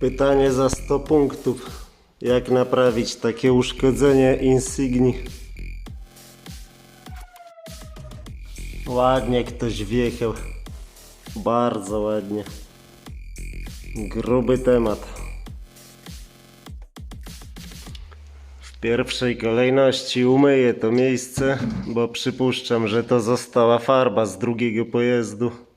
Pytanie za 100 punktów. Jak naprawić takie uszkodzenie Insigni? Ładnie ktoś wjechał. Bardzo ładnie. Gruby temat. W pierwszej kolejności umyję to miejsce, bo przypuszczam, że to została farba z drugiego pojazdu.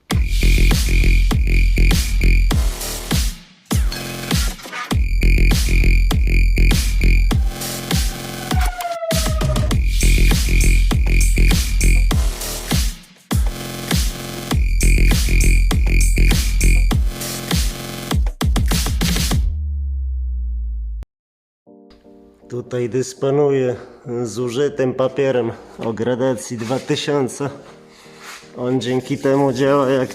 Tutaj dysponuję zużytym papierem o gradacji 2000. On dzięki temu działa jak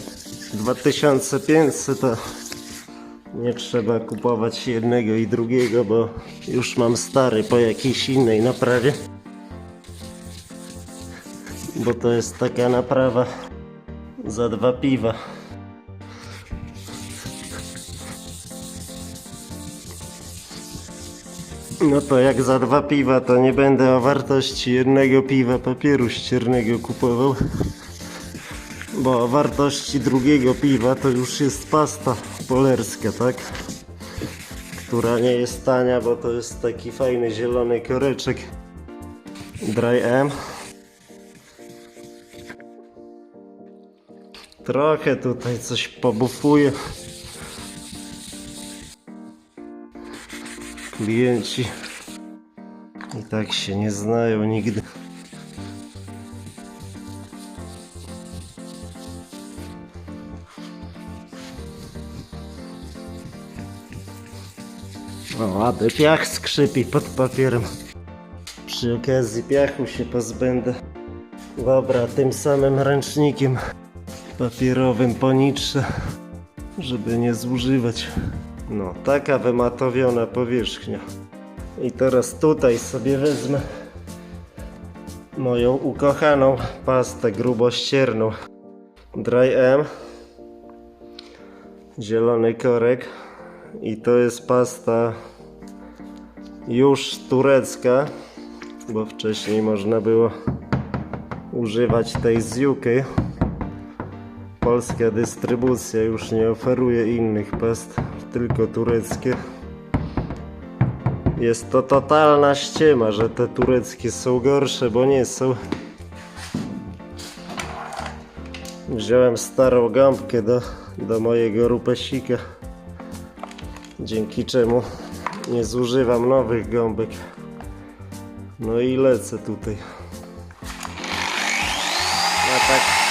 2500, to nie trzeba kupować jednego i drugiego, bo już mam stary po jakiejś innej naprawie. Bo to jest taka naprawa za dwa piwa. No to jak za dwa piwa, to nie będę o wartości jednego piwa papieru ściernego kupował. Bo o wartości drugiego piwa to już jest pasta polerska, tak? Która nie jest tania, bo to jest taki fajny zielony koreczek. Dry M. Trochę tutaj coś pobufuje. Klienci i tak się nie znają nigdy. O, aby piach skrzypi pod papierem. Przy okazji piachu się pozbędę. Dobra, tym samym ręcznikiem papierowym poniczę, żeby nie zużywać. No, taka wymatowiona powierzchnia. I teraz tutaj sobie wezmę moją ukochaną pastę grubościerną Dry M zielony korek. I to jest pasta już turecka bo wcześniej można było używać tej z UK polska dystrybucja już nie oferuje innych past tylko tureckie jest to totalna ściema, że te tureckie są gorsze, bo nie są. Wziąłem starą gąbkę do, do mojego rupesika, dzięki czemu nie zużywam nowych gąbek. No i lecę tutaj. A tak.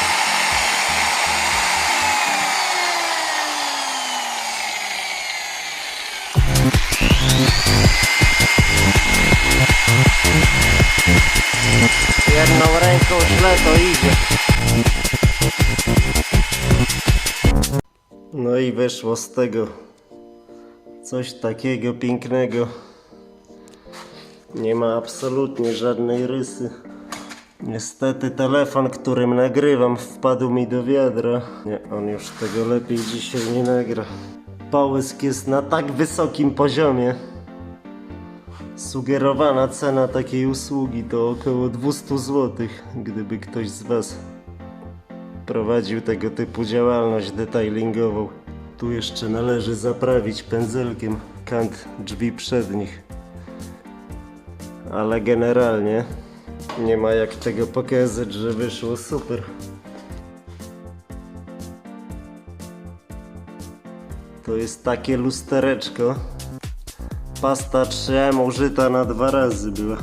Jedną ręką źle to idzie. No i wyszło z tego coś takiego pięknego. Nie ma absolutnie żadnej rysy. Niestety telefon, którym nagrywam, wpadł mi do wiadra. Nie, on już tego lepiej dzisiaj nie nagra. Połysk jest na tak wysokim poziomie. Sugerowana cena takiej usługi to około 200 zł, gdyby ktoś z Was prowadził tego typu działalność detailingową. Tu jeszcze należy zaprawić pędzelkiem kant drzwi przednich. Ale generalnie nie ma jak tego pokazać, że wyszło super. To jest takie lustereczko. Pasta 3M użyta na dwa razy była.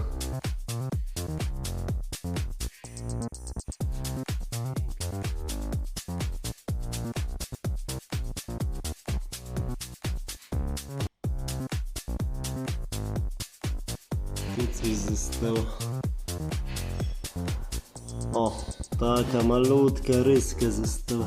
Tu coś zostało. O, taka malutka ryska została.